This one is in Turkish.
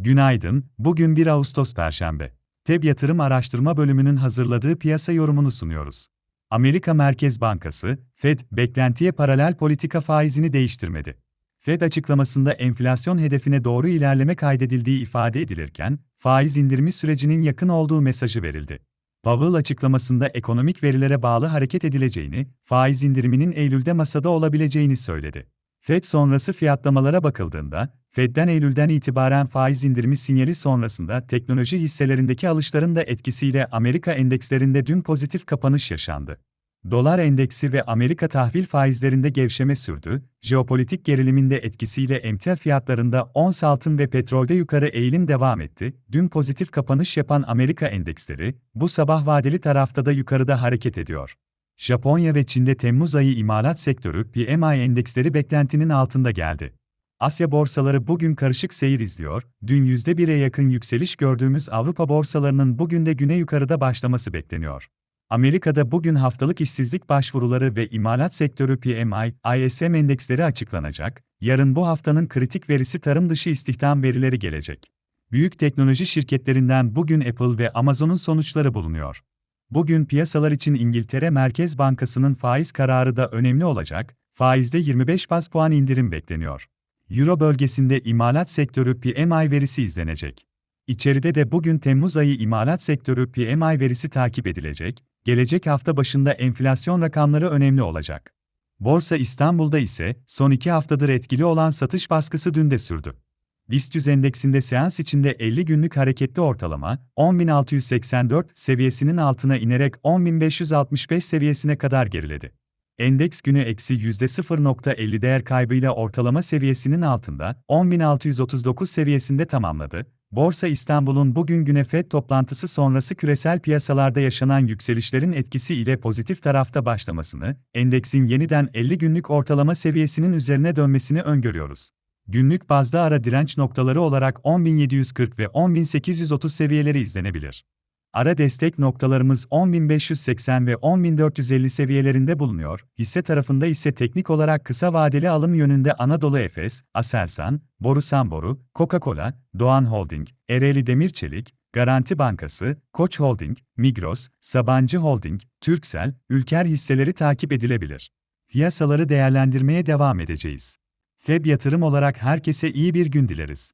Günaydın, bugün 1 Ağustos Perşembe. TEB Yatırım Araştırma Bölümünün hazırladığı piyasa yorumunu sunuyoruz. Amerika Merkez Bankası, Fed, beklentiye paralel politika faizini değiştirmedi. Fed açıklamasında enflasyon hedefine doğru ilerleme kaydedildiği ifade edilirken, faiz indirimi sürecinin yakın olduğu mesajı verildi. Powell açıklamasında ekonomik verilere bağlı hareket edileceğini, faiz indiriminin Eylül'de masada olabileceğini söyledi. Fed sonrası fiyatlamalara bakıldığında, Fed'den Eylül'den itibaren faiz indirimi sinyali sonrasında teknoloji hisselerindeki alışların da etkisiyle Amerika endekslerinde dün pozitif kapanış yaşandı. Dolar endeksi ve Amerika tahvil faizlerinde gevşeme sürdü, jeopolitik gerilimin de etkisiyle emtia fiyatlarında ons altın ve petrolde yukarı eğilim devam etti. Dün pozitif kapanış yapan Amerika endeksleri, bu sabah vadeli tarafta da yukarıda hareket ediyor. Japonya ve Çin'de Temmuz ayı imalat sektörü PMI endeksleri beklentinin altında geldi. Asya borsaları bugün karışık seyir izliyor, dün %1'e yakın yükseliş gördüğümüz Avrupa borsalarının bugün de güne yukarıda başlaması bekleniyor. Amerika'da bugün haftalık işsizlik başvuruları ve imalat sektörü PMI, ISM endeksleri açıklanacak, yarın bu haftanın kritik verisi tarım dışı istihdam verileri gelecek. Büyük teknoloji şirketlerinden bugün Apple ve Amazon'un sonuçları bulunuyor. Bugün piyasalar için İngiltere Merkez Bankası'nın faiz kararı da önemli olacak, faizde 25 bas puan indirim bekleniyor. Euro bölgesinde imalat sektörü PMI verisi izlenecek. İçeride de bugün Temmuz ayı imalat sektörü PMI verisi takip edilecek, gelecek hafta başında enflasyon rakamları önemli olacak. Borsa İstanbul'da ise son iki haftadır etkili olan satış baskısı dün de sürdü. BIST 100 endeksinde seans içinde 50 günlük hareketli ortalama 10.684 seviyesinin altına inerek 10.565 seviyesine kadar geriledi. Endeks günü eksi %0.50 değer kaybıyla ortalama seviyesinin altında 10.639 seviyesinde tamamladı. Borsa İstanbul'un bugün güne FED toplantısı sonrası küresel piyasalarda yaşanan yükselişlerin etkisi ile pozitif tarafta başlamasını, endeksin yeniden 50 günlük ortalama seviyesinin üzerine dönmesini öngörüyoruz. Günlük bazda ara direnç noktaları olarak 10.740 ve 10.830 seviyeleri izlenebilir. Ara destek noktalarımız 10.580 ve 10.450 seviyelerinde bulunuyor. Hisse tarafında ise teknik olarak kısa vadeli alım yönünde Anadolu Efes, Aselsan, Borusan Boru, Coca-Cola, Doğan Holding, Ereğli Demir Çelik, Garanti Bankası, Koç Holding, Migros, Sabancı Holding, Türksel, Ülker hisseleri takip edilebilir. Piyasaları değerlendirmeye devam edeceğiz. FEB yatırım olarak herkese iyi bir gün dileriz.